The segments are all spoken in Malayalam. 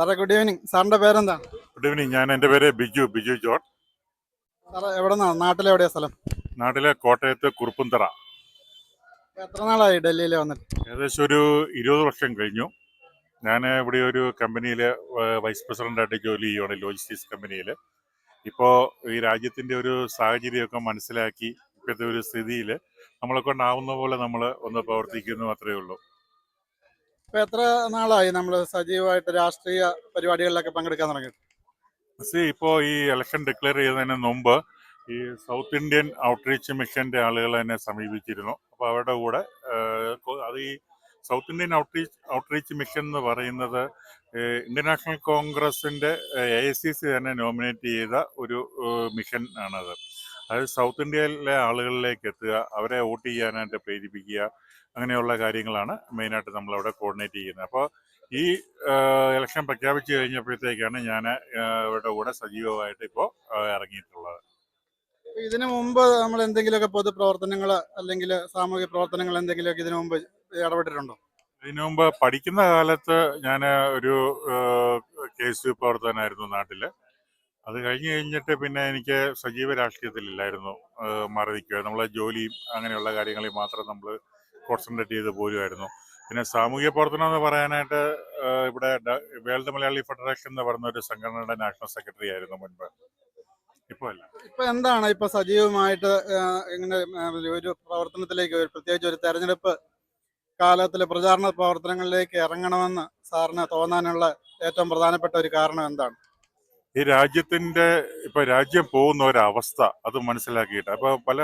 സാറേ ഗുഡ് ഈവനിങ് സാറിന്റെ പേരെന്താ ഗുഡ് ഈവനിങ് ഞാൻ എന്റെ പേര് ബിജു ബിജു ജോൺ. സാറേ എവിടെ നിന്നാണ് നാട്ടിലെവിടെയാ സ്ഥലം? നാട്ടിലെ കോട്ടയത്ത് കുറുപ്പുന്തറ എത്ര നാളായി ഡൽഹിയിൽ വന്നിട്ട്? ഏകദേശം ഒരു ഇരുപത് വർഷം കഴിഞ്ഞു. ഞാൻ ഇവിടെ ഒരു കമ്പനിയിൽ വൈസ് പ്രസിഡന്റായിട്ട് ജോലി ചെയ്യുകയാണ് ലോജിസ്റ്റിക്സ് കമ്പനിയിൽ ഇപ്പോൾ ഈ രാജ്യത്തിന്റെ ഒരു സാഹചര്യമൊക്കെ മനസ്സിലാക്കി ഇപ്പോഴത്തെ ഒരു സ്ഥിതിയിൽ നമ്മളെ കൊണ്ടാവുന്ന പോലെ നമ്മൾ ഒന്ന് പ്രവർത്തിക്കുന്നു അത്രയേ ഉള്ളൂ. ഇപ്പൊ എത്ര നാളായി നമ്മൾ സജീവമായിട്ട് രാഷ്ട്രീയ പരിപാടികളിലൊക്കെ പങ്കെടുക്കാൻ തുടങ്ങി? സി ഇപ്പോൾ ഈ ഇലക്ഷൻ ഡിക്ലെയർ ചെയ്യുന്നതിന് മുമ്പ് ഈ സൗത്ത് ഇന്ത്യൻ ഔട്ട്റീച്ച് മിഷന്റെ ആളുകൾ എന്നെ സമീപിച്ചിരുന്നു. അപ്പോൾ അവരുടെ കൂടെ അത് ഈ south Indian outreach outreach mission എന്ന് പറയുന്നത് ഇന്റർനാഷണൽ കോൺഗ്രസിന്റെ എ ഐ സി സി തന്നെ നോമിനേറ്റ് ചെയ്ത ഒരു മിഷൻ ആണത്. അതായത് സൗത്ത് ഇന്ത്യയിലെ ആളുകളിലേക്ക് എത്തുക അവരെ വോട്ട് ചെയ്യാനായിട്ട് പ്രേരിപ്പിക്കുക അങ്ങനെയുള്ള കാര്യങ്ങളാണ് മെയിനായിട്ട് നമ്മളവിടെ കോർഡിനേറ്റ് ചെയ്യുന്നത്. അപ്പോൾ ഈ ഇലക്ഷൻ പ്രഖ്യാപിച്ചു കഴിഞ്ഞപ്പോഴത്തേക്കാണ് ഞാൻ ഇവരുടെ കൂടെ സജീവമായിട്ട് ഇപ്പോൾ ഇറങ്ങിയിട്ടുള്ളത്. ഇതിനു മുമ്പ് നമ്മൾ എന്തെങ്കിലുമൊക്കെ പൊതുപ്രവർത്തനങ്ങൾ അല്ലെങ്കിൽ സാമൂഹിക പ്രവർത്തനങ്ങൾ എന്തെങ്കിലുമൊക്കെ ഇതിനു മുമ്പ് ഇടപെട്ടിട്ടുണ്ടോ? ഇതിനു മുമ്പ് പഠിക്കുന്ന കാലത്ത് ഞാൻ ഒരു കേസ് പ്രവർത്തനമായിരുന്നു നാട്ടിൽ അത് കഴിഞ്ഞ് കഴിഞ്ഞിട്ട് പിന്നെ എനിക്ക് സജീവ രാഷ്ട്രീയത്തിലില്ലായിരുന്നു മാറി നിൽക്കുക നമ്മളെ ജോലിയും അങ്ങനെയുള്ള കാര്യങ്ങളിൽ മാത്രം നമ്മൾ കോൺസെൻട്രേറ്റ് ചെയ്ത് പോരുമായിരുന്നു പിന്നെ സാമൂഹ്യ പ്രവർത്തനം എന്ന് പറയാനായിട്ട് ഇവിടെ വേൾഡ് മലയാളി ഫെഡറേഷൻ എന്ന് പറയുന്ന ഒരു സംഘടനയുടെ നാഷണൽ സെക്രട്ടറി ആയിരുന്നു മുൻപ്. ഇപ്പോൾ അല്ല. ഇപ്പൊ എന്താണ് ഇപ്പൊ സജീവമായിട്ട് ഇങ്ങനെ ഒരു പ്രവർത്തനത്തിലേക്ക് ഒരു പ്രത്യേകിച്ച് ഒരു തെരഞ്ഞെടുപ്പ് കാലത്തിലെ പ്രചാരണ പ്രവർത്തനങ്ങളിലേക്ക് ഇറങ്ങണമെന്ന് സാറിന് തോന്നാനുള്ള ഏറ്റവും പ്രധാനപ്പെട്ട ഒരു കാരണം എന്താണ്? ഈ രാജ്യത്തിന്റെ ഇപ്പൊ രാജ്യം പോകുന്ന ഒരവസ്ഥ അത് മനസ്സിലാക്കിയിട്ട് അപ്പൊ പല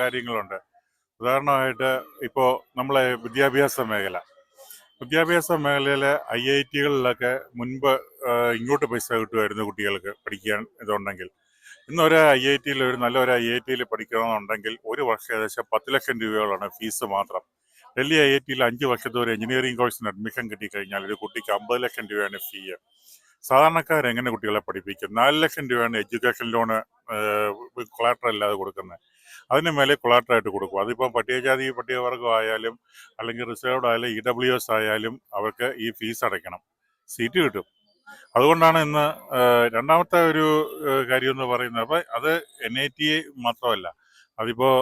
കാര്യങ്ങളുണ്ട്. ഉദാഹരണമായിട്ട് ഇപ്പോ നമ്മളെ വിദ്യാഭ്യാസ മേഖല. വിദ്യാഭ്യാസ മേഖലയിലെ ഐ ഐ ടികളിലൊക്കെ മുൻപ് ഇങ്ങോട്ട് പൈസ കിട്ടുമായിരുന്നു കുട്ടികൾക്ക് പഠിക്കാൻ ഇതുണ്ടെങ്കിൽ. ഇന്നൊരു ഐ ഐ ടിയിൽ ഒരു നല്ലൊരു ഐ ഐ ടിയിൽ പഠിക്കണമെന്നുണ്ടെങ്കിൽ ഒരു വർഷം ഏകദേശം പത്ത് ലക്ഷം രൂപയോളാണ് ഫീസ് മാത്രം. ഡൽഹി ഐ ഐ ടിയിൽ അഞ്ച് വർഷത്തെ ഒരു എഞ്ചിനീയറിംഗ് കോഴ്സിന് അഡ്മിഷൻ കിട്ടിക്കഴിഞ്ഞാൽ ഒരു കുട്ടിക്ക് അമ്പത് ലക്ഷം രൂപയാണ് ഫീ. സാധാരണക്കാർ എങ്ങനെ കുട്ടികളെ പഠിപ്പിക്കും? നാല് ലക്ഷം രൂപയാണ് എഡ്യൂക്കേഷൻ ലോണ് കൊളാട്ടർ അല്ലാതെ കൊടുക്കുന്നത്. അതിന് മേലെ കൊളാട്ടറായിട്ട് കൊടുക്കും. അതിപ്പോൾ പട്ടികജാതി പട്ടികവർഗം ആയാലും അല്ലെങ്കിൽ റിസർവ്ഡ് ആയാലും ഇ ഡബ്ല്യു എസ് ആയാലും അവർക്ക് ഈ ഫീസ് അടയ്ക്കണം. സീറ്റ് കിട്ടും. അതുകൊണ്ടാണ് ഇന്ന് രണ്ടാമത്തെ ഒരു കാര്യം എന്ന് പറയുന്നത്. അപ്പം അത് എൻ ഐ ടി മാത്രമല്ല. അതിപ്പോൾ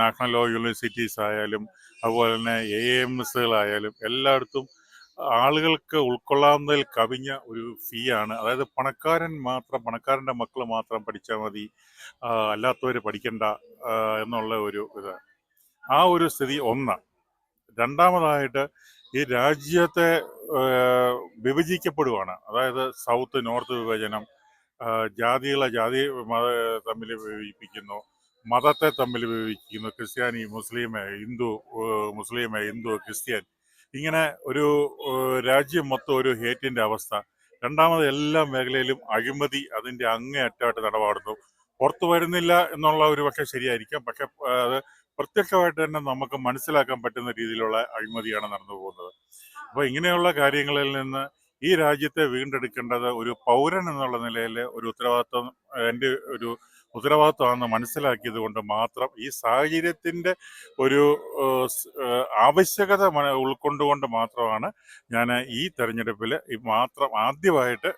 നാഷണൽ ലോ യൂണിവേഴ്സിറ്റീസ് ആയാലും അതുപോലെ തന്നെ എ എം എസുകളായാലും എല്ലായിടത്തും ആളുകൾക്ക് ഉൾക്കൊള്ളാവുന്നതിൽ കവിഞ്ഞ ഒരു ഫീ ആണ്. അതായത് പണക്കാരൻ മാത്രം പണക്കാരന്റെ മക്കൾ മാത്രം പഠിച്ചാൽ മതി. അല്ലാത്തവർ പഠിക്കണ്ട എന്നുള്ള ഒരു ഇത് ആ ഒരു സ്ഥിതി ഒന്ന് രണ്ടാമതായിട്ട് ഈ രാജ്യത്തെ വിഭജിക്കപ്പെടുവാണ്. അതായത് സൗത്ത് നോർത്ത് വിഭജനം ജാതികളെ ജാതി തമ്മിൽ വിഭജിപ്പിക്കുന്നു മതത്തെ തമ്മിൽ വിഭജിക്കുന്നു. ക്രിസ്ത്യാനി മുസ്ലിം ഹിന്ദു മുസ്ലിം ഹിന്ദു ക്രിസ്ത്യൻ ഇങ്ങനെ ഒരു രാജ്യം മൊത്തം ഒരു ഹേറ്റിന്റെ അവസ്ഥ. രണ്ടാമത് എല്ലാ മേഖലയിലും അഴിമതി അതിന്റെ അങ്ങേയറ്റമായിട്ട് നടപാടുന്നു പുറത്തു വരുന്നില്ല എന്നുള്ള ഒരു പക്ഷെ ശരിയായിരിക്കാം. പക്ഷെ അത് പ്രത്യക്ഷമായിട്ട് തന്നെ നമുക്ക് മനസ്സിലാക്കാൻ പറ്റുന്ന രീതിയിലുള്ള അഴിമതിയാണ് നടന്നു പോകുന്നത്. അപ്പോൾ ഇങ്ങനെയുള്ള കാര്യങ്ങളിൽ നിന്ന് ഈ രാജ്യത്തെ വീണ്ടെടുക്കേണ്ടത് ഒരു പൗരൻ എന്നുള്ള നിലയിൽ ഒരു ഉത്തരവാദിത്വം എന്റെ ഒരു ഉത്തരവാദിത്വമാണെന്ന് മനസ്സിലാക്കിയത് കൊണ്ട് മാത്രം ഈ സാഹചര്യത്തിന്റെ ഒരു ആവശ്യകത ഉൾക്കൊണ്ടുകൊണ്ട് മാത്രമാണ് ഞാൻ ഈ തെരഞ്ഞെടുപ്പിൽ മാത്രം ആദ്യമായിട്ട്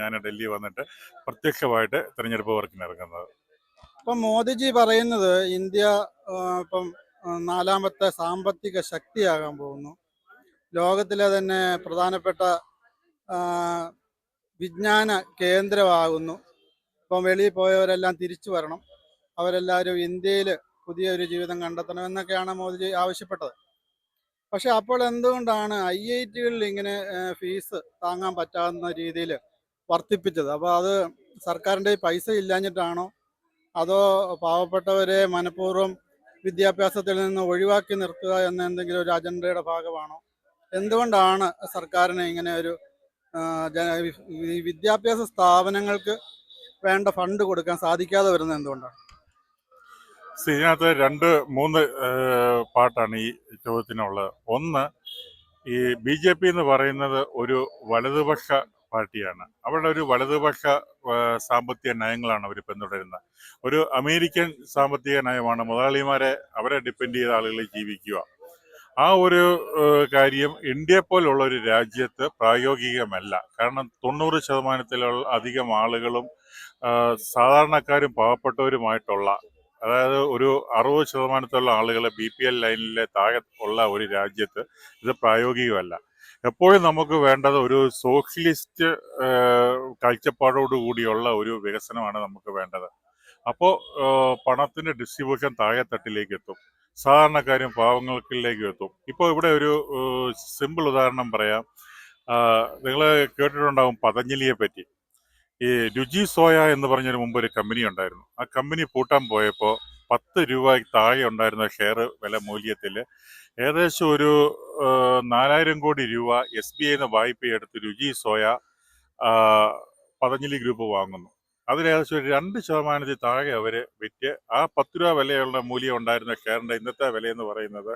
ഞാൻ ഡൽഹി വന്നിട്ട് പ്രത്യക്ഷമായിട്ട് തെരഞ്ഞെടുപ്പ് വർക്കിനിറങ്ങുന്നത് ഇപ്പം മോദിജി പറയുന്നത് ഇന്ത്യ ഇപ്പം നാലാമത്തെ സാമ്പത്തിക ശക്തിയാകാൻ പോകുന്നു. ലോകത്തിലെ തന്നെ പ്രധാനപ്പെട്ട വിജ്ഞാന കേന്ദ്രമാകുന്നു. ഇപ്പം വെളിയിൽ പോയവരെല്ലാം തിരിച്ചു വരണം. അവരെല്ലാവരും ഇന്ത്യയിൽ പുതിയൊരു ജീവിതം കണ്ടെത്തണമെന്നൊക്കെയാണ് മോദിജി ആവശ്യപ്പെട്ടത്. പക്ഷെ അപ്പോൾ എന്തുകൊണ്ടാണ് ഐ ഐ ടികളിൽ ഇങ്ങനെ ഫീസ് താങ്ങാൻ പറ്റാവുന്ന രീതിയിൽ വർദ്ധിപ്പിച്ചത്? അപ്പോൾ അത് സർക്കാരിന്റെ പൈസ ഇല്ലാഞ്ഞിട്ടാണോ? അതോ പാവപ്പെട്ടവരെ മനഃപൂർവം വിദ്യാഭ്യാസത്തിൽ നിന്ന് ഒഴിവാക്കി നിർത്തുക എന്ന എന്തെങ്കിലും ഒരു അജണ്ടയുടെ ഭാഗമാണോ? എന്തുകൊണ്ടാണ് സർക്കാരിന് ഇങ്ങനെ ഒരു വിദ്യാഭ്യാസ സ്ഥാപനങ്ങൾക്ക് വേണ്ട ഫണ്ട് കൊടുക്കാൻ സാധിക്കാതെ വരുന്നത് എന്തുകൊണ്ടാണ്? ഇതിനകത്ത് രണ്ട് മൂന്ന് പാട്ടാണ് ഈ ചോദ്യത്തിനുള്ളത്. ഒന്ന് ഈ ബി ജെ പി എന്ന് പറയുന്നത് ഒരു വലതുപക്ഷ പാർട്ടിയാണ്. അവരുടെ ഒരു വലതുപക്ഷ സാമ്പത്തിക നയങ്ങളാണ് അവർ പിന്തുടരുന്നത്. ഒരു അമേരിക്കൻ സാമ്പത്തിക നയമാണ്. മുതലാളിമാരെ അവരെ ഡിപ്പെൻഡ് ചെയ്ത ആളുകളെ ജീവിക്കുക. ആ ഒരു കാര്യം ഇന്ത്യ പോലുള്ള ഒരു രാജ്യത്ത് പ്രായോഗികമല്ല. കാരണം തൊണ്ണൂറ് ശതമാനത്തിലുള്ള അധികം ആളുകളും സാധാരണക്കാരും പാവപ്പെട്ടവരുമായിട്ടുള്ള അതായത് ഒരു അറുപത് ശതമാനത്തുള്ള ആളുകൾ ബി പി എൽ ലൈനിലെ താഴെ ഉള്ള ഒരു രാജ്യത്ത് ഇത് പ്രായോഗികമല്ല. എപ്പോഴും നമുക്ക് വേണ്ടത് ഒരു സോഷ്യലിസ്റ്റ് കാഴ്ചപ്പാടോടുകൂടിയുള്ള ഒരു വികസനമാണ് നമുക്ക് വേണ്ടത്. അപ്പോൾ പണത്തിന്റെ ഡിസ്ട്രിബ്യൂഷൻ താഴെ തട്ടിലേക്ക് എത്തും സാധാരണക്കാരും പാവങ്ങൾക്കിലേക്ക് എത്തും ഇപ്പോൾ ഇവിടെ ഒരു സിമ്പിൾ ഉദാഹരണം പറയാം. നിങ്ങൾ കേട്ടിട്ടുണ്ടാവും പതഞ്ജലിയെ പറ്റി. ഈ രുചി സോയ എന്ന് പറഞ്ഞൊരു മുമ്പ് ഒരു കമ്പനി ഉണ്ടായിരുന്നു. ആ കമ്പനി പൂട്ടാൻ പോയപ്പോൾ പത്ത് രൂപ താഴെ ഉണ്ടായിരുന്ന ഷെയർ വില മൂല്യത്തിൽ ഏകദേശം ഒരു നാലായിരം കോടി രൂപ എസ് ബി ഐന്ന് വായ്പയെടുത്ത് രുചി സോയ പതഞ്ജലി ഗ്രൂപ്പ് വാങ്ങുന്നു. അതിൽ ഏകദേശം ഒരു രണ്ട് ശതമാനത്തിൽ താഴെ അവർ വിറ്റ്. ആ പത്ത് രൂപ വിലയുള്ള മൂല്യം ഉണ്ടായിരുന്ന ഷെയറിന്റെ ഇന്നത്തെ വില എന്ന് പറയുന്നത്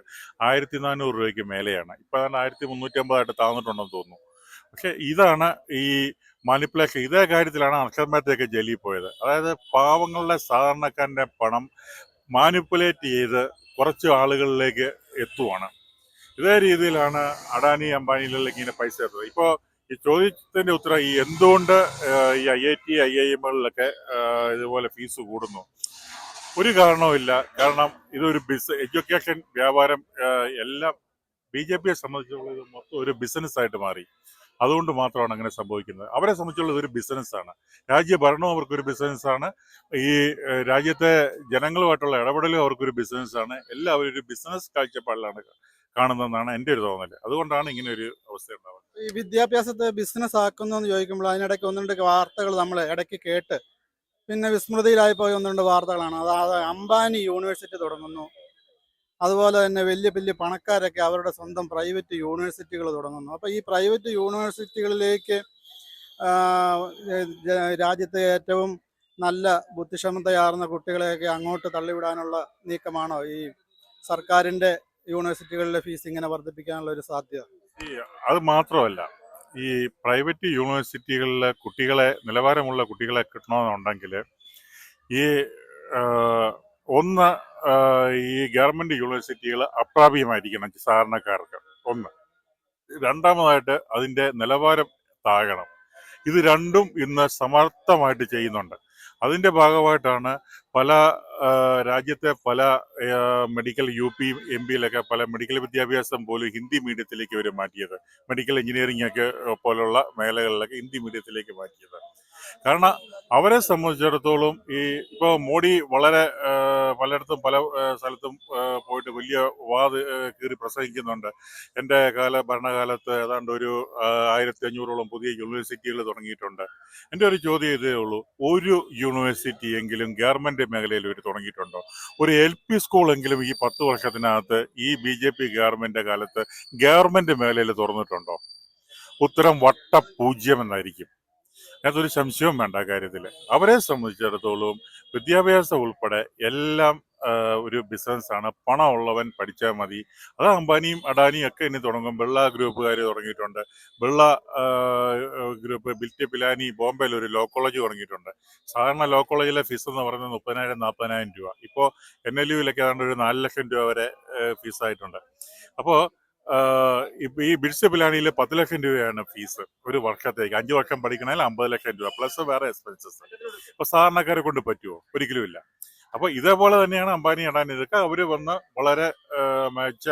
ആയിരത്തി നാനൂറ് രൂപയ്ക്ക് മേലെയാണ്. ഇപ്പം അതാണ് ആയിരത്തി മുന്നൂറ്റമ്പതായിട്ട് താന്നിട്ടുണ്ടെന്ന് തോന്നുന്നു. പക്ഷെ ഇതാണ് ഈ മാനിപ്പുലേഷൻ ഇതേ കാര്യത്തിലാണ് അക്ഷരമേറ്റയൊക്കെ ജലി പോയത്. അതായത് പാവങ്ങളുടെ സാധാരണക്കാരന്റെ പണം മാനിപ്പുലേറ്റ് ചെയ്ത് കുറച്ച് ആളുകളിലേക്ക് എത്തുവാണ്. ഇതേ രീതിയിലാണ് അഡാനി അംബാനികളിലേക്ക് ഇങ്ങനെ പൈസ എത്തുന്നത് ഇപ്പോൾ ഈ ചോദ്യത്തിന്റെ ഉത്തരം ഈ എന്തുകൊണ്ട് ഈ I I T I I എമ്മുകളിലൊക്കെ ഇതുപോലെ ഫീസ് കൂടുന്നു? ഒരു കാരണവുമില്ല കാരണം ഇതൊരു ബിസ് എഡ്യൂക്കേഷൻ വ്യാപാരം എല്ലാം ബി ജെ പിയെ സംബന്ധിച്ചുള്ള ഇത് മൊത്തം ഒരു ബിസിനസ്സായിട്ട് മാറി. അതുകൊണ്ട് മാത്രമാണ് അങ്ങനെ സംഭവിക്കുന്നത്. അവരെ സംബന്ധിച്ചുള്ള ഇതൊരു ബിസിനസ്സാണ്. രാജ്യഭരണവും അവർക്കൊരു ബിസിനസ്സാണ്. ഈ രാജ്യത്തെ ജനങ്ങളുമായിട്ടുള്ള ഇടപെടലും അവർക്കൊരു ബിസിനസ്സാണ്. എല്ലാവരും ഒരു ബിസിനസ് കാഴ്ചപ്പാടിലാണ് കാണുന്നതെന്നാണ് എന്റെ ഒരു തോന്നൽ. അതുകൊണ്ടാണ് ഇങ്ങനെ ഒരു അവസ്ഥ ഉണ്ടാവുന്നത്. ഈ വിദ്യാഭ്യാസത്തെ ബിസിനസ് ആക്കുന്നു എന്ന് ചോദിക്കുമ്പോൾ അതിനിടയ്ക്ക് ഒന്ന് രണ്ട് വാർത്തകൾ നമ്മൾ ഇടയ്ക്ക് കേട്ട് പിന്നെ വിസ്മൃതിയിലായി പോയ ഒന്ന് രണ്ട് വാർത്തകളാണ്. അതായത് അംബാനി യൂണിവേഴ്സിറ്റി തുടങ്ങുന്നു. അതുപോലെ തന്നെ വലിയ വലിയ പണക്കാരൊക്കെ അവരുടെ സ്വന്തം പ്രൈവറ്റ് യൂണിവേഴ്സിറ്റികൾ തുടങ്ങുന്നു. അപ്പോൾ ഈ പ്രൈവറ്റ് യൂണിവേഴ്സിറ്റികളിലേക്ക് രാജ്യത്തെ ഏറ്റവും നല്ല ബുദ്ധിക്ഷമതയാർന്ന കുട്ടികളെയൊക്കെ അങ്ങോട്ട് തള്ളിവിടാനുള്ള നീക്കമാണോ ഈ സർക്കാരിന്റെ യൂണിവേഴ്സിറ്റികളിലെ ഫീസ് ഇങ്ങനെ വർദ്ധിപ്പിക്കാനുള്ള ഒരു സാധ്യത? അത് മാത്രമല്ല ഈ പ്രൈവറ്റ് യൂണിവേഴ്സിറ്റികളിലെ കുട്ടികളെ നിലവാരമുള്ള കുട്ടികളെ കിട്ടണമെന്നുണ്ടെങ്കിൽ ഈ ഒന്ന് ഈ ഗവൺമെന്റ് യൂണിവേഴ്സിറ്റികൾ അപ്രാപ്യമായിരിക്കണം സാധാരണക്കാർക്ക്. ഒന്ന്. രണ്ടാമതായിട്ട് അതിന്റെ നിലവാരം താഴണം. ഇത് രണ്ടും ഇന്ന് സമർത്ഥമായിട്ട് ചെയ്യുന്നുണ്ട്. അതിന്റെ ഭാഗമായിട്ടാണ് പല രാജ്യത്തെ പല മെഡിക്കൽ യു പി എം പിയിലൊക്കെ പല മെഡിക്കൽ വിദ്യാഭ്യാസം പോലും ഹിന്ദി മീഡിയത്തിലേക്ക് അവർ മാറ്റിയത്. മെഡിക്കൽ എഞ്ചിനീയറിംഗ് ഒക്കെ പോലുള്ള മേഖലകളിലൊക്കെ ഹിന്ദി മീഡിയത്തിലേക്ക് മാറ്റിയത്. കാരണം അവരെ സംബന്ധിച്ചിടത്തോളം ഈ ഇപ്പോൾ മോഡി വളരെ പലയിടത്തും പല സ്ഥലത്തും പോയിട്ട് വലിയ ആ, കീറി പ്രസംഗിക്കുന്നുണ്ട്. എന്റെ കാല ഭരണകാലത്ത് ഏതാണ്ട് ഒരു ആയിരത്തി അഞ്ഞൂറോളം പുതിയ യൂണിവേഴ്സിറ്റികൾ തുടങ്ങിയിട്ടുണ്ട്. എന്റെ ഒരു ചോദ്യം ഇതേ ഉള്ളൂ. ഒരു യൂണിവേഴ്സിറ്റി എങ്കിലും ഗവൺമെന്റ് മേഖലയിൽ ഒരു തുടങ്ങിയിട്ടുണ്ടോ? ഒരു എൽ പി സ്കൂളെങ്കിലും ഈ പത്ത് വർഷത്തിനകത്ത് ഈ ബി ജെ പി ഗവൺമെന്റ് കാലത്ത് ഗവൺമെന്റ് മേഖലയിൽ തുറന്നിട്ടുണ്ടോ? ഉത്തരം വട്ട പൂജ്യം എന്നായിരിക്കും. അതൊരു സംശയവും വേണ്ട കാര്യത്തിൽ അവരെ സംബന്ധിച്ചിടത്തോളം വിദ്യാഭ്യാസം ഉൾപ്പെടെ എല്ലാം ഒരു ബിസിനസ്സാണ് പണമുള്ളവൻ പഠിച്ചാൽ മതി. അത് അംബാനിയും അഡാനിയും ഒക്കെ ഇനി തുടങ്ങും. ബിർള ഗ്രൂപ്പുകാർ തുടങ്ങിയിട്ടുണ്ട്. ബിർള ഗ്രൂപ്പ് ബിൽറ്റ് പിലാനി ബോംബെയിൽ ഒരു ലോ കോളേജ് തുടങ്ങിയിട്ടുണ്ട്. സാധാരണ ലോ കോളേജിലെ ഫീസ് എന്ന് പറയുന്നത് മുപ്പതിനായിരം നാൽപ്പതിനായിരം രൂപ. ഇപ്പോൾ എൻ എൽ യുവിലൊക്കെ ഏതാണ്ട് ഒരു നാല് ലക്ഷം രൂപ വരെ ഫീസായിട്ടുണ്ട് അപ്പോൾ ഈ ബിഡ്സ് പിലാണിയിൽ പത്ത് ലക്ഷം രൂപയാണ് ഫീസ് ഒരു വർഷത്തേക്ക്. അഞ്ചു വർഷം പഠിക്കണമെങ്കിൽ അമ്പത് ലക്ഷം രൂപ പ്ലസ് വേറെ എക്സ്പെൻസസ് അപ്പൊ സാധാരണക്കാരെ കൊണ്ട് പറ്റുമോ ഒരിക്കലും ഇല്ല. അപ്പൊ ഇതേപോലെ തന്നെയാണ് അംബാനി ഇടാൻ ഇതൊക്കെ അവർ വന്ന് വളരെ മികച്ച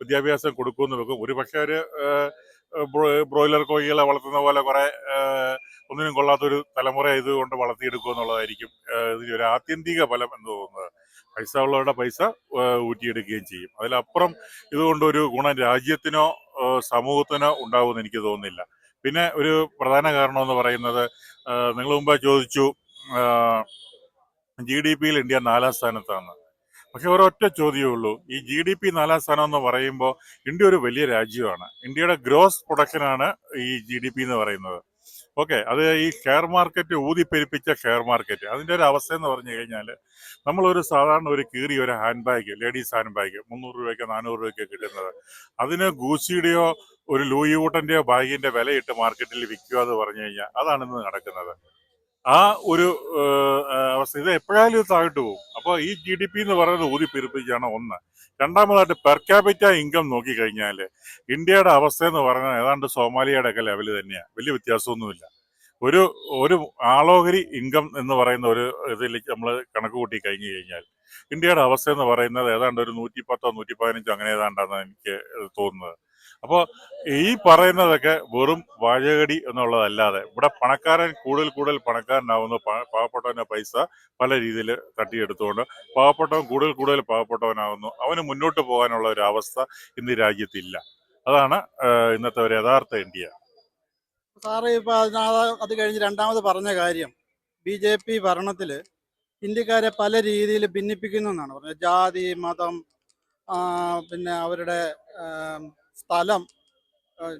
വിദ്യാഭ്യാസം കൊടുക്കുമെന്ന് വെക്കും. ഒരു പക്ഷേ ഒരു ബ്രോയിലർ കോഴികളെ വളർത്തുന്ന പോലെ കുറേ ഒന്നിനും കൊള്ളാത്തൊരു തലമുറ ഇതുകൊണ്ട് വളർത്തിയെടുക്കുക എന്നുള്ളതായിരിക്കും ഇതിന്റെ ഒരു ആത്യന്തിക ഫലം എന്ന് തോന്നുന്നത് പൈസ ഉള്ളവരുടെ പൈസ ഊറ്റിയെടുക്കുകയും ചെയ്യും. അതിലപ്പുറം ഇതുകൊണ്ട് ഒരു ഗുണം രാജ്യത്തിനോ സമൂഹത്തിനോ ഉണ്ടാവുമെന്ന് എനിക്ക് തോന്നുന്നില്ല. പിന്നെ ഒരു പ്രധാന കാരണം എന്ന് പറയുന്നത് നിങ്ങൾ മുമ്പ് ചോദിച്ചു ജി ഡി പിയിൽ ഇന്ത്യ നാലാം സ്ഥാനത്താണ്. പക്ഷെ ഒരൊറ്റ ചോദ്യമേ ഉള്ളൂ. ഈ ജി ഡി പി നാലാം സ്ഥാനം എന്ന് പറയുമ്പോൾ ഇന്ത്യ ഒരു വലിയ രാജ്യമാണ്. ഇന്ത്യയുടെ ഗ്രോസ് പ്രൊഡക്ഷനാണ് ഈ ജി ഡി പി എന്ന് പറയുന്നത്. ഓക്കെ അത് ഈ ഷെയർ മാർക്കറ്റ് ഊതിപ്പെരിപ്പിച്ച ഷെയർ മാർക്കറ്റ്. അതിന്റെ ഒരു അവസ്ഥ എന്ന് പറഞ്ഞു കഴിഞ്ഞാൽ നമ്മളൊരു സാധാരണ ഒരു കീറിയ ഒരു handbag ladies handbag മുന്നൂറ് രൂപയ്ക്ക് നാനൂറ് രൂപയ്ക്ക് കിട്ടുന്നത്. അതിന് ഗൂസിയുടെയോ ഒരു ലൂയി ഊട്ടന്റെയോ ബാഗിന്റെ വിലയിട്ട് മാർക്കറ്റിൽ വിൽക്കുക എന്ന് പറഞ്ഞു കഴിഞ്ഞാൽ അതാണ് ഇന്ന് നടക്കുന്നത്. ആ ഒരു അവസ്ഥ. ഇത് എപ്പോഴായാലും ഇത് താഴ്ത്തു പോകും. അപ്പോൾ ഈ ജി ഡി പി എന്ന് പറയുന്നത് ഊതി പെരുപ്പിച്ചാണ് ഒന്ന്. രണ്ടാമതായിട്ട് പെർ ക്യാപിറ്റ ഇൻകം നോക്കിക്കഴിഞ്ഞാൽ ഇന്ത്യയുടെ അവസ്ഥ എന്ന് പറയുന്നത് ഏതാണ്ട് സോമാലിയയുടെ ഒക്കെ ലെവൽ തന്നെയാണ് വലിയ വ്യത്യാസമൊന്നുമില്ല. ഒരു ഒരു ആളോഹരി ഇൻകം എന്ന് പറയുന്ന ഒരു ഇതിലേക്ക് നമ്മൾ കണക്ക് കൂട്ടി കഴിഞ്ഞു കഴിഞ്ഞാൽ ഇന്ത്യയുടെ അവസ്ഥ എന്ന് പറയുന്നത് ഏതാണ്ട് ഒരു നൂറ്റി പത്തോ നൂറ്റി പതിനഞ്ചോ അങ്ങനെ ഏതാണ്ടാണ് എനിക്ക് തോന്നുന്നത്. അപ്പോൾ ഈ പറയുന്നതൊക്കെ വെറും വാഴകടി എന്നുള്ളതല്ലാതെ ഇവിടെ പണക്കാരൻ കൂടുതൽ കൂടുതൽ പണക്കാരനാവുന്നു. പാവപ്പെട്ടവന്റെ പൈസ പല രീതിയിൽ തട്ടിയെടുത്തുകൊണ്ട് പാവപ്പെട്ടവൻ കൂടുതൽ കൂടുതൽ പാവപ്പെട്ടവനാവുന്നു. അവന് മുന്നോട്ട് പോകാനുള്ള ഒരു അവസ്ഥ ഇന്ന് രാജ്യത്തില്ല. അതാണ് ഇന്നത്തെ ഒരു യഥാർത്ഥ ഇന്ത്യ. സാറ് ഇപ്പൊ അതിനകത്ത് അത് കഴിഞ്ഞ് രണ്ടാമത് പറഞ്ഞ കാര്യം ബി ജെ പി ഭരണത്തിൽ ഇന്ത്യക്കാരെ പല രീതിയിൽ ഭിന്നിപ്പിക്കുന്നു എന്നാണ് പറഞ്ഞത്. ജാതി മതം പിന്നെ അവരുടെ സ്ഥലം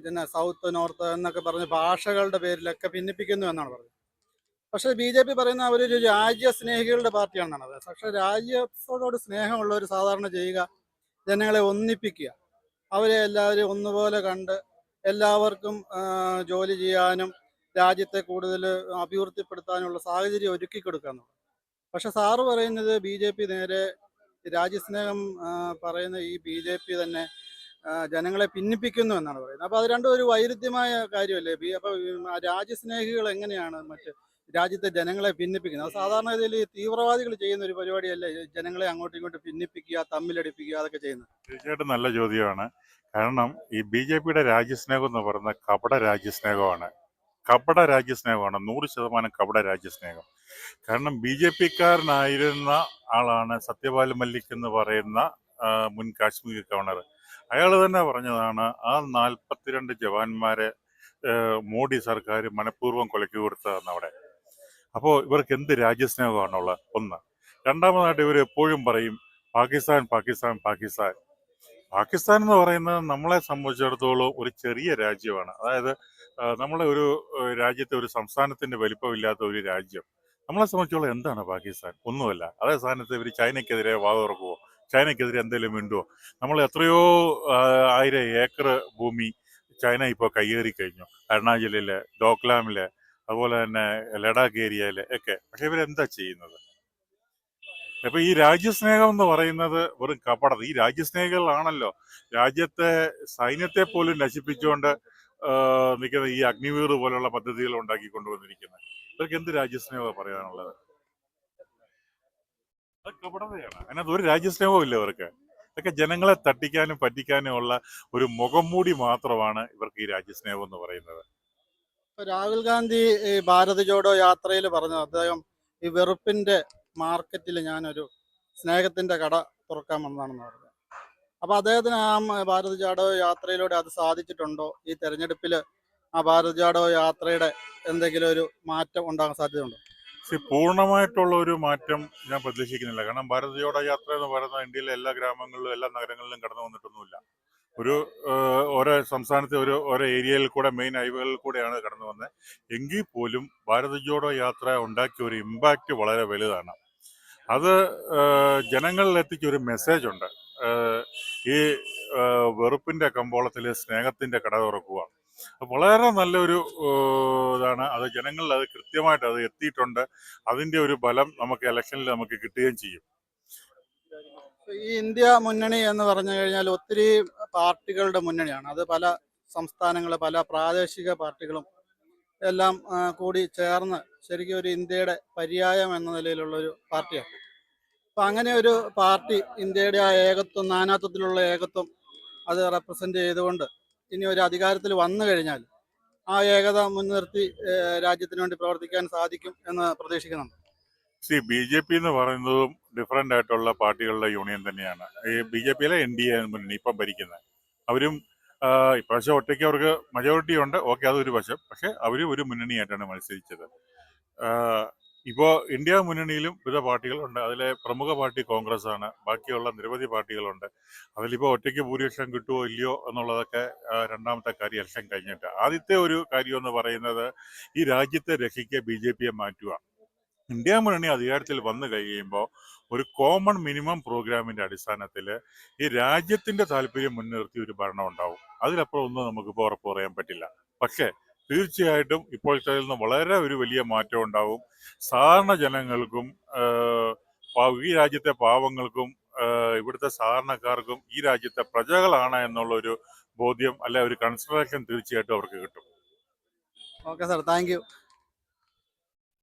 പിന്നെ സൗത്ത് നോർത്ത് എന്നൊക്കെ പറഞ്ഞ് ഭാഷകളുടെ പേരിലൊക്കെ ഭിന്നിപ്പിക്കുന്നു എന്നാണ് പറഞ്ഞത്. പക്ഷേ ബി ജെ പി പറയുന്ന അവരൊരു രാജ്യസ്നേഹികളുടെ പാർട്ടിയാണെന്നാണ് പറയുന്നത്. പക്ഷേ രാജ്യത്തോട് സ്നേഹമുള്ളവർ സാധാരണ ചെയ്യുക ജനങ്ങളെ ഒന്നിപ്പിക്കുക അവരെ എല്ലാവരും ഒന്നുപോലെ കണ്ട് എല്ലാവർക്കും ജോലി ചെയ്യാനും രാജ്യത്തെ കൂടുതൽ അഭിവൃദ്ധിപ്പെടുത്താനുള്ള സാഹചര്യം ഒരുക്കി കൊടുക്കുക പക്ഷെ സാറ് പറയുന്നത് ബി ജെ പി നേരെ രാജ്യസ്നേഹം പറയുന്ന ഈ ബി ജെ പി തന്നെ ജനങ്ങളെ ഭിന്നിപ്പിക്കുന്നു എന്നാണ് പറയുന്നത്. അപ്പൊ അത് രണ്ടും ഒരു വൈരുദ്ധ്യമായ കാര്യമല്ലേ? അപ്പോൾ അപ്പൊ രാജ്യസ്നേഹികൾ എങ്ങനെയാണ് മറ്റ് രാജ്യത്തെ ജനങ്ങളെ ഭിന്നിപ്പിക്കുന്നത്? സാധാരണ ഇതിൽ തീവ്രവാദികൾ ചെയ്യുന്ന ഒരു പരിപാടിയല്ലേ? ഈ ജനങ്ങളെ അങ്ങോട്ടും ഇങ്ങോട്ടും ഭിന്നിപ്പിക്കുക തമ്മിലടിപ്പിക്കുക അതൊക്കെ ചെയ്യുന്നത്. തീർച്ചയായിട്ടും നല്ല ചോദ്യമാണ്. കാരണം ഈ ബി ജെ പിയുടെ രാജ്യസ്നേഹം എന്ന് പറയുന്നത് കപട രാജ്യസ്നേഹമാണ്. കപട രാജ്യസ്നേഹമാണ്. നൂറ് ശതമാനം കപട രാജ്യസ്നേഹം. കാരണം ബി ജെ പിക്കാരനായിരുന്ന ആളാണ് സത്യപാൽ മല്ലിക് എന്ന് പറയുന്ന മുൻ കാശ്മീർ ഗവർണർ. അയാൾ തന്നെ പറഞ്ഞതാണ് ആ നാൽപ്പത്തിരണ്ട് ജവാന്മാരെ മോഡി സർക്കാർ മനഃപൂർവം കൊലക്കി കൊടുത്തതെന്ന് അവിടെ. അപ്പോൾ ഇവർക്ക് എന്ത് രാജ്യസ്നേഹമാണുള്ളത്? ഒന്ന്. രണ്ടാമതായിട്ട് ഇവർ എപ്പോഴും പറയും പാകിസ്ഥാൻ പാകിസ്ഥാൻ പാകിസ്ഥാൻ. പാകിസ്ഥാൻ എന്ന് പറയുന്നത് നമ്മളെ സംബന്ധിച്ചിടത്തോളം ഒരു ചെറിയ രാജ്യമാണ്. അതായത് നമ്മളെ ഒരു രാജ്യത്തെ ഒരു സംസ്ഥാനത്തിന്റെ വലിപ്പമില്ലാത്ത ഒരു രാജ്യം. നമ്മളെ സംബന്ധിച്ചോളം എന്താണ് പാകിസ്ഥാൻ? ഒന്നുമല്ല. അതേ സ്ഥാനത്ത് ഇവർ ചൈനയ്ക്കെതിരെ വാ തുറക്കുവോ ചൈനയ്ക്കെതിരെ എന്തെങ്കിലും മിണ്ടുവോ? നമ്മൾ എത്രയോ ആയിരം ഏക്കർ ഭൂമി ചൈന ഇപ്പോൾ കയ്യേറി കഴിഞ്ഞു. അരുണാചലിലെ ഡോക്ലാമിലെ അതുപോലെ തന്നെ ലഡാക്ക് ഏരിയയിലെ ഒക്കെ. പക്ഷെ ഇവരെന്താ ചെയ്യുന്നത്? അപ്പൊ ഈ രാജ്യസ്നേഹം എന്ന് പറയുന്നത് വെറും കപടത ഈ രാജ്യസ്നേഹികളാണല്ലോ. രാജ്യത്തെ സൈന്യത്തെ പോലും നശിപ്പിച്ചുകൊണ്ട് നിൽക്കുന്ന ഈ അഗ്നിവീർ പോലുള്ള പദ്ധതികൾ ഉണ്ടാക്കി കൊണ്ടുവന്നിരിക്കുന്നത്. ഇവർക്ക് എന്ത് രാജ്യസ്നേഹമാണ് പറയാനുള്ളത്? കപടതയാണ് അതിനകത്ത് ഒരു രാജ്യസ്നേഹവും ഇല്ല ഇവർക്ക്. ഇതൊക്കെ ജനങ്ങളെ തട്ടിക്കാനും പറ്റിക്കാനും ഉള്ള ഒരു മുഖം മൂടി മാത്രമാണ് ഇവർക്ക് ഈ രാജ്യസ്നേഹം എന്ന് പറയുന്നത്. രാഹുൽ ഗാന്ധി ഭാരത് ജോഡോ യാത്രയിൽ പറഞ്ഞത് അദ്ദേഹം ഈ വെറുപ്പിന്റെ മാർക്കറ്റിൽ ഞാനൊരു സ്നേഹത്തിന്റെ കട തുറക്കാൻ വന്നതാണെന്ന് പറഞ്ഞു. അപ്പൊ അദ്ദേഹത്തിന് ആ ഭാരത് ജാഡോ യാത്രയിലൂടെ അത് സാധിച്ചിട്ടുണ്ടോ? ഈ തെരഞ്ഞെടുപ്പിൽ ആ ഭാരത് ജാഡോ യാത്രയുടെ എന്തെങ്കിലും ഒരു മാറ്റം ഉണ്ടാകാൻ സാധ്യതയുണ്ടോ? പക്ഷെ പൂർണമായിട്ടുള്ള ഒരു മാറ്റം ഞാൻ പ്രതീക്ഷിക്കുന്നില്ല. കാരണം ഭാരത് യാത്ര എന്ന് പറയുന്നത് ഇന്ത്യയിലെ എല്ലാ ഗ്രാമങ്ങളിലും എല്ലാ നഗരങ്ങളിലും കടന്നു വന്നിട്ടൊന്നുമില്ല. ഒരു ഓരോ സംസ്ഥാനത്തെ ഒരു ഓരോ ഏരിയയിൽ കൂടെ മെയിൻ ഹൈവേകളിൽ കൂടെയാണ് കടന്നു വന്നത്. എങ്കിൽ പോലും ഭാരത് ജോഡോ യാത്ര ഉണ്ടാക്കിയ ഒരു ഇമ്പാക്റ്റ് വളരെ വലുതാണ്. അത് ജനങ്ങളിൽ എത്തിച്ചൊരു മെസ്സേജ് ഉണ്ട്. ഈ വെറുപ്പിന്റെ കമ്പോളത്തിൽ സ്നേഹത്തിന്റെ കട തുറക്കുക വളരെ നല്ലൊരു ഇതാണ്. അത് ജനങ്ങളിൽ അത് കൃത്യമായിട്ട് അത് എത്തിയിട്ടുണ്ട്. അതിന്റെ ഒരു ബലം നമുക്ക് ഇലക്ഷനിൽ നമുക്ക് കിട്ടുകയും ചെയ്യും. ഈ ഇന്ത്യ മുന്നണി എന്ന് പറഞ്ഞു കഴിഞ്ഞാൽ ഒത്തിരി പാർട്ടികളുടെ മുന്നണിയാണ്. അത് പല സംസ്ഥാനങ്ങൾ പല പ്രാദേശിക പാർട്ടികളും എല്ലാം കൂടി ചേർന്ന് ശരിക്കും ഒരു ഇന്ത്യയുടെ പര്യായം എന്ന നിലയിലുള്ള ഒരു പാർട്ടിയാണ്. അപ്പം അങ്ങനെ ഒരു പാർട്ടി ഇന്ത്യയുടെ ആ ഏകത്വം നാനാത്വത്തിലുള്ള ഏകത്വം അത് റെപ്രസെന്റ് ചെയ്തുകൊണ്ട് ഇനി ഒരു അധികാരത്തിൽ വന്നു കഴിഞ്ഞാൽ ആ ഏകത മുൻനിർത്തി രാജ്യത്തിന് വേണ്ടി പ്രവർത്തിക്കാൻ സാധിക്കും എന്ന് പ്രതീക്ഷിക്കുന്നുണ്ട്. സി ബി ജെ പി എന്ന് പറയുന്നതും ഡിഫറെന്റ് ആയിട്ടുള്ള പാർട്ടികളുടെ യൂണിയൻ തന്നെയാണ്. ഈ ബി ജെ പിയിലെ എൻ ഡി എ ഇപ്പം ഭരിക്കുന്നത്. അവരും ഇപ്രാവശ്യം ഒറ്റയ്ക്ക് അവർക്ക് മജോറിറ്റി ഉണ്ട്. ഓക്കെ അതൊരു വശം. പക്ഷെ അവരും ഒരു മുന്നണിയായിട്ടാണ് മത്സരിച്ചത്. ആ, ഇപ്പോ ഇന്ത്യ മുന്നണിയിലും വിവിധ പാർട്ടികളുണ്ട് അതിലെ പ്രമുഖ പാർട്ടി കോൺഗ്രസ് ആണ് ബാക്കിയുള്ള നിരവധി പാർട്ടികളുണ്ട്. അതിലിപ്പോൾ ഒറ്റയ്ക്ക് ഭൂരിപക്ഷം കിട്ടുമോ ഇല്ലയോ എന്നുള്ളതൊക്കെ രണ്ടാമത്തെ കാര്യം ഇലക്ഷൻ കഴിഞ്ഞിട്ട്. ആദ്യത്തെ ഒരു കാര്യം എന്ന് പറയുന്നത് ഈ രാജ്യത്തെ രക്ഷിക്കുക ബി ജെ പിയെ മാറ്റുക. ഇന്ത്യ മുന്നണി അധികാരത്തിൽ വന്നു കഴിയുമ്പോൾ ഒരു കോമൺ മിനിമം പ്രോഗ്രാമിന്റെ അടിസ്ഥാനത്തിൽ ഈ രാജ്യത്തിന്റെ താല്പര്യം മുൻനിർത്തി ഒരു ഭരണം ഉണ്ടാവും. അതിലപ്പുറം ഒന്നും നമുക്കിപ്പോൾ ഉറപ്പ് പറയാൻ പറ്റില്ല. പക്ഷേ തീർച്ചയായിട്ടും ഇപ്പോഴത്തെ നിന്ന് വളരെ ഒരു വലിയ മാറ്റം ഉണ്ടാവും. സാധാരണ ജനങ്ങൾക്കും ഈ രാജ്യത്തെ പാവങ്ങൾക്കും ഇവിടുത്തെ സാധാരണക്കാർക്കും ഈ രാജ്യത്തെ പ്രജകളാണ് എന്നുള്ള ഒരു ബോധ്യം അല്ലെ ഒരു കൺസിഡറേഷൻ തീർച്ചയായിട്ടും അവർക്ക് കിട്ടും. Okay sir thank